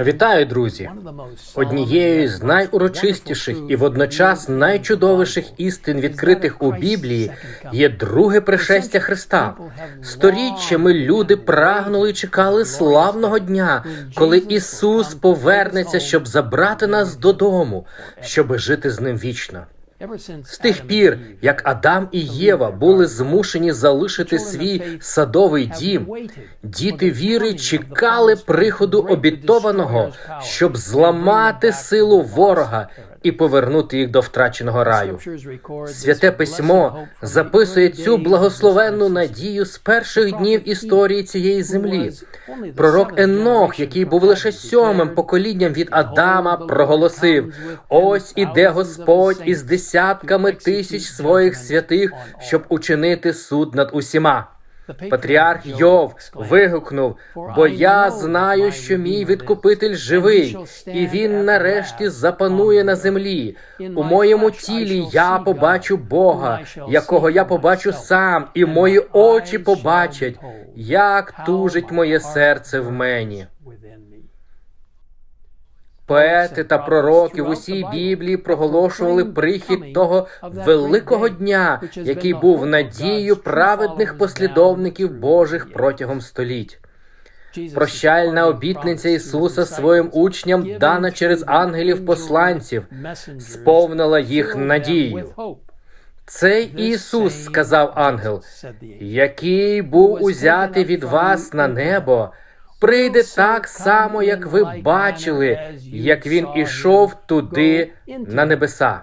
Вітаю, друзі! Однією з найурочистіших і водночас найчудовіших істин, відкритих у Біблії, є друге пришестя Христа. Сторіччями люди прагнули і чекали славного дня, коли Ісус повернеться, щоб забрати нас додому, щоб жити з ним вічно. З тих пір, як Адам і Єва були змушені залишити свій садовий дім, діти віри чекали приходу обітованого, щоб зламати силу ворога і повернути їх до втраченого раю. Святе письмо записує цю благословенну надію з перших днів історії цієї землі. Пророк Енох, який був лише сьомим поколінням від Адама, проголосив: ось іде Господь із десятками тисяч своїх святих, щоб учинити суд над усіма. Патріарх Йов вигукнув: бо я знаю, що мій відкупитель живий, і він нарешті запанує на землі. У моєму тілі я побачу Бога, якого я побачу сам, і мої очі побачать, як тужить моє серце в мені. Поети та пророки в усій Біблії проголошували прихід того великого дня, який був надією праведних послідовників Божих протягом століть. Прощальна обітниця Ісуса своїм учням, дана через ангелів посланців, сповнила їх надією. Цей Ісус, сказав ангел, який був узятий від вас на небо, прийде так само, як ви бачили, як він ішов туди на небеса.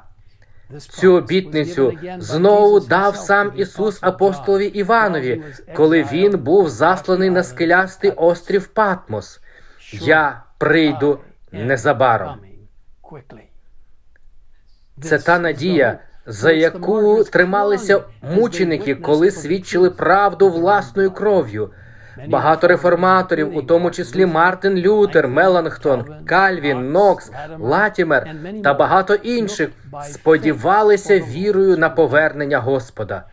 Цю обітницю знову дав сам Ісус апостолові Іванові, коли він був засланий на скелястий острів Патмос. Я прийду незабаром. Це та надія, за яку трималися мученики, коли свідчили правду власною кров'ю. Багато реформаторів, у тому числі Мартин Лютер, Меланхтон, Кальвін, Нокс, Латімер та багато інших, сподівалися вірою на повернення Господа.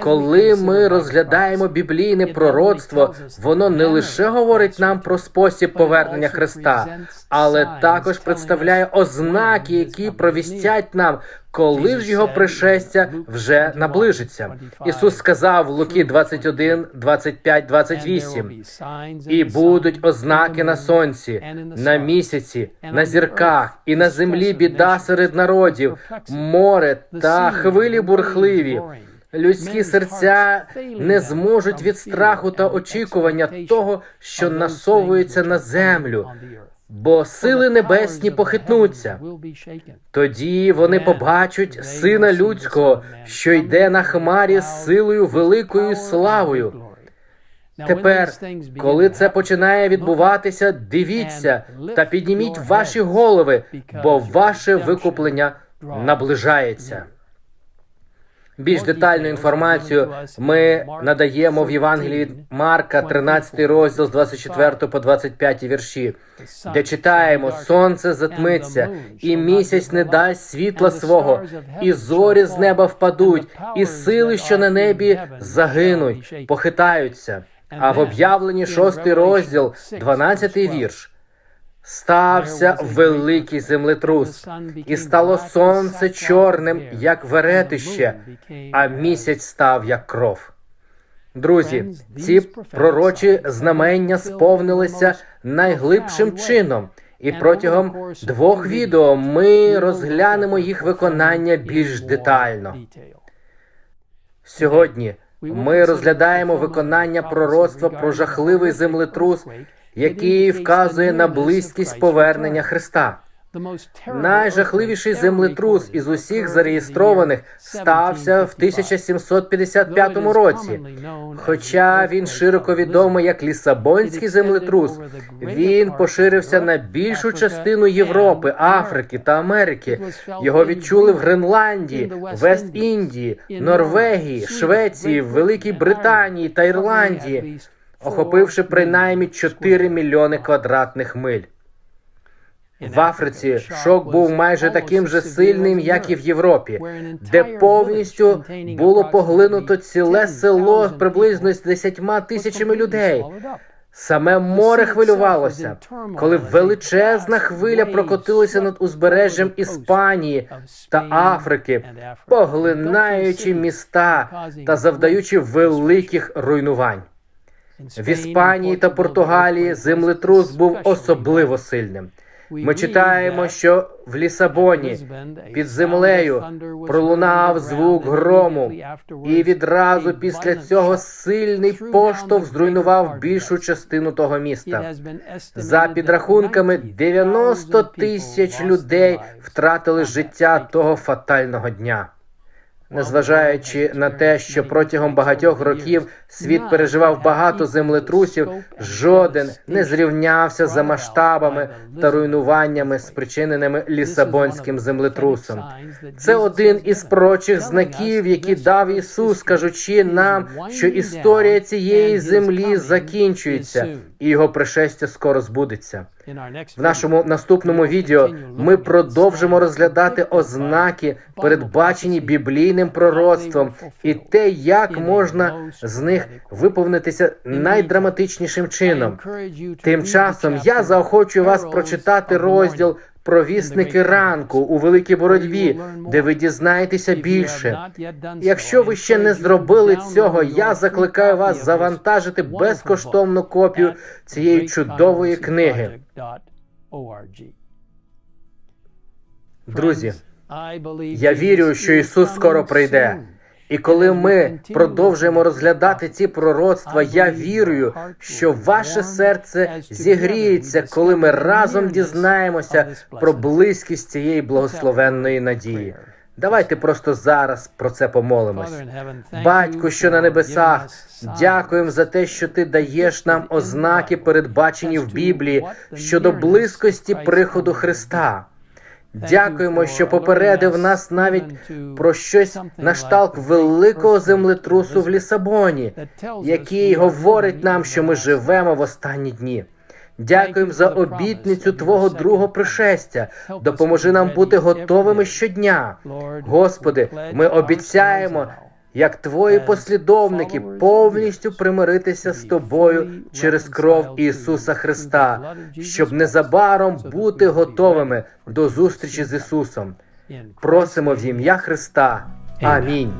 Коли ми розглядаємо біблійне пророцтво, воно не лише говорить нам про спосіб повернення Христа, але також представляє ознаки, які провістять нам, коли ж його пришестя вже наближиться. Ісус сказав в Луки 21, 25, 28, і будуть ознаки на сонці, на місяці, на зірках, і на землі біда серед народів, море та хвилі бурхливі. Людські серця не зможуть від страху та очікування того, що насовується на землю, бо сили небесні похитнуться. Тоді вони побачать сина людського, що йде на хмарі з силою великою славою. Тепер, коли це починає відбуватися, дивіться та підніміть ваші голови, бо ваше викуплення наближається. Більш детальну інформацію ми надаємо в Євангелії Марка, 13 розділ з 24 по 25 вірші, де читаємо: Сонце затмиться, і місяць не дасть світла свого, і зорі з неба впадуть, і сили, що на небі, загинуть, похитаються. А в об'явленні 6 розділ, 12 вірш. Стався великий землетрус, і стало сонце чорним, як веретище, а місяць став як кров. Друзі, ці пророчі знамення сповнилися найглибшим чином, і протягом двох відео ми розглянемо їх виконання більш детально. Сьогодні ми розглядаємо виконання пророцтва про жахливий землетрус який вказує на близькість повернення Христа. Найжахливіший землетрус із усіх зареєстрованих стався в 1755 році. Хоча він широко відомий як Лісабонський землетрус, він поширився на більшу частину Європи, Африки та Америки. Його відчули в Гренландії, Вест-Індії, Норвегії, Швеції, Великій Британії та Ірландії охопивши принаймні 4 мільйони квадратних миль. В Африці шок був майже таким же сильним, як і в Європі, де повністю було поглинуто ціле село приблизно з 10 тисячами людей. Саме море хвилювалося, коли величезна хвиля прокотилася над узбережжям Іспанії та Африки, поглинаючи міста та завдаючи великих руйнувань. В Іспанії та Португалії землетрус був особливо сильним. Ми читаємо, що в Лісабоні під землею пролунав звук грому, і відразу після цього сильний поштовх зруйнував більшу частину того міста. За підрахунками, 90 тисяч людей втратили життя того фатального дня. Незважаючи на те, що протягом багатьох років світ переживав багато землетрусів, жоден не зрівнявся за масштабами та руйнуваннями, спричиненими Лісабонським землетрусом. Це один із прочих знаків, які дав Ісус, кажучи нам, що історія цієї землі закінчується, і його пришестя скоро збудеться. В нашому наступному відео ми продовжимо розглядати ознаки, передбачені біблійним пророцтвом, і те, як можна з них виповнитися найдраматичнішим чином. Тим часом я заохочую вас прочитати розділ Провісники ранку у великій боротьбі, де ви дізнаєтеся більше. Якщо ви ще не зробили цього, я закликаю вас завантажити безкоштовну копію цієї чудової книги. Друзі, я вірю, що Ісус скоро прийде. І коли ми продовжуємо розглядати ці пророцтва, я вірую, що ваше серце зігріється, коли ми разом дізнаємося про близькість цієї благословенної надії. Давайте просто зараз про це помолимось. Батько, що на небесах, дякуємо за те, що ти даєш нам ознаки, передбачені в Біблії щодо близькості приходу Христа. Дякуємо, що попередив нас навіть про щось на шталт великого землетрусу в Лісабоні, який говорить нам, що ми живемо в останні дні. Дякуємо за обітницю Твого другого пришестя. Допоможи нам бути готовими щодня. Господи, ми обіцяємо, як Твої послідовники, повністю примиритися з Тобою через кров Ісуса Христа, щоб незабаром бути готовими до зустрічі з Ісусом. Просимо в ім'я Христа. Амінь.